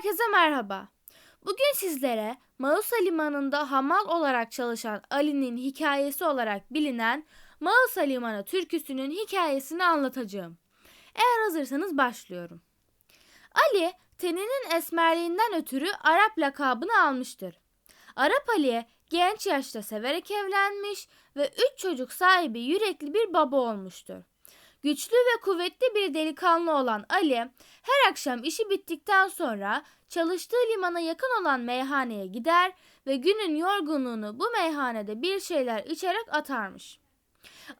Herkese merhaba. Bugün sizlere Mausa Limanı'nda hamal olarak çalışan Ali'nin hikayesi olarak bilinen Mausa Limanı türküsünün hikayesini anlatacağım. Eğer hazırsanız başlıyorum. Ali, teninin esmerliğinden ötürü Arap lakabını almıştır. Arap Ali genç yaşta severek evlenmiş ve üç çocuk sahibi yürekli bir baba olmuştur. Güçlü ve kuvvetli bir delikanlı olan Ali, her akşam işi bittikten sonra çalıştığı limana yakın olan meyhaneye gider ve günün yorgunluğunu bu meyhanede bir şeyler içerek atarmış.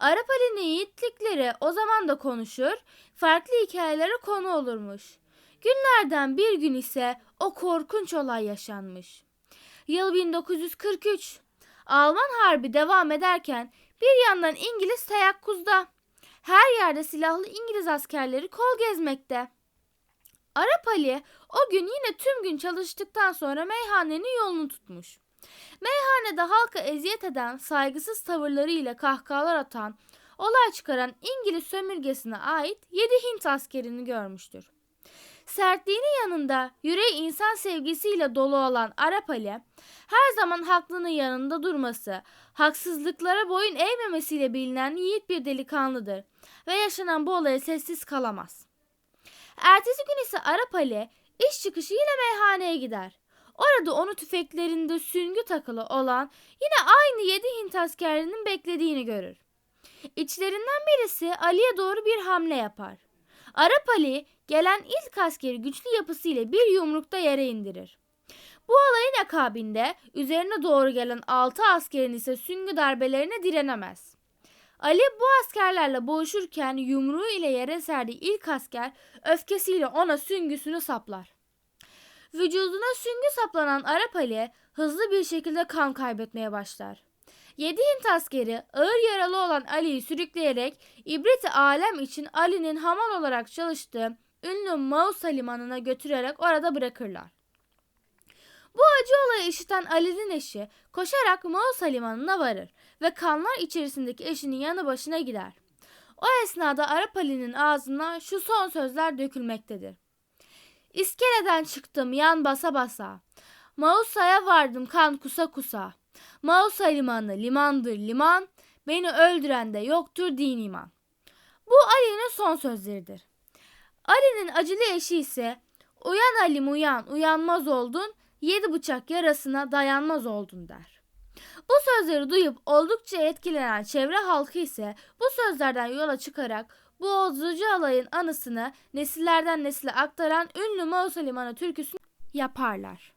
Arap Ali'nin yiğitlikleri o zaman da konuşur, farklı hikayelere konu olurmuş. Günlerden bir gün ise o korkunç olay yaşanmış. Yıl 1943. Alman Harbi devam ederken bir yandan İngiliz teyakkuzda. Her yerde silahlı İngiliz askerleri kol gezmekte. Arap Ali o gün yine tüm gün çalıştıktan sonra meyhanenin yolunu tutmuş. Meyhanede halka eziyet eden, saygısız tavırlarıyla kahkahalar atan, olay çıkaran İngiliz sömürgesine ait 7 Hint askerini görmüştür. Sertliğinin yanında yüreği insan sevgisiyle dolu olan Arap Ali, her zaman haklının yanında durması, haksızlıklara boyun eğmemesiyle bilinen yiğit bir delikanlıdır ve yaşanan bu olaya sessiz kalamaz. Ertesi gün ise Arap Ali iş çıkışı yine meyhaneye gider. Orada onu tüfeklerinde süngü takılı olan yine aynı yedi Hint askerinin beklediğini görür. İçlerinden birisi Ali'ye doğru bir hamle yapar. Arap Ali gelen ilk askeri güçlü yapısıyla bir yumrukta yere indirir. Bu olayın akabinde üzerine doğru gelen altı askerin ise süngü darbelerine direnemez. Ali bu askerlerle boğuşurken yumruğu ile yere serdiği ilk asker öfkesiyle ona süngüsünü saplar. Vücuduna süngü saplanan Arap Ali hızlı bir şekilde kan kaybetmeye başlar. Yedi Hint askeri ağır yaralı olan Ali'yi sürükleyerek ibret alem için Ali'nin hamal olarak çalıştığı ünlü Mausa limanına götürerek orada bırakırlar. Bu acı olayı işiten Ali'nin eşi koşarak Mausa limanına varır ve kanlar içerisindeki eşinin yanı başına gider. O esnada Arap Ali'nin ağzına şu son sözler dökülmektedir. İskeleden çıktım yan basa basa. Mausa'ya vardım kan kusa kusa. Mausa limanı limandır liman. Beni öldüren de yoktur din iman. Bu Ali'nin son sözleridir. Ali'nin acılı eşi ise uyan Ali'm uyan uyanmaz oldun yedi bıçak yarasına dayanmaz oldun der. Bu sözleri duyup oldukça etkilenen çevre halkı ise bu sözlerden yola çıkarak bu bozucu alayın anısını nesillerden nesile aktaran ünlü Mausa Limanı türküsünü yaparlar.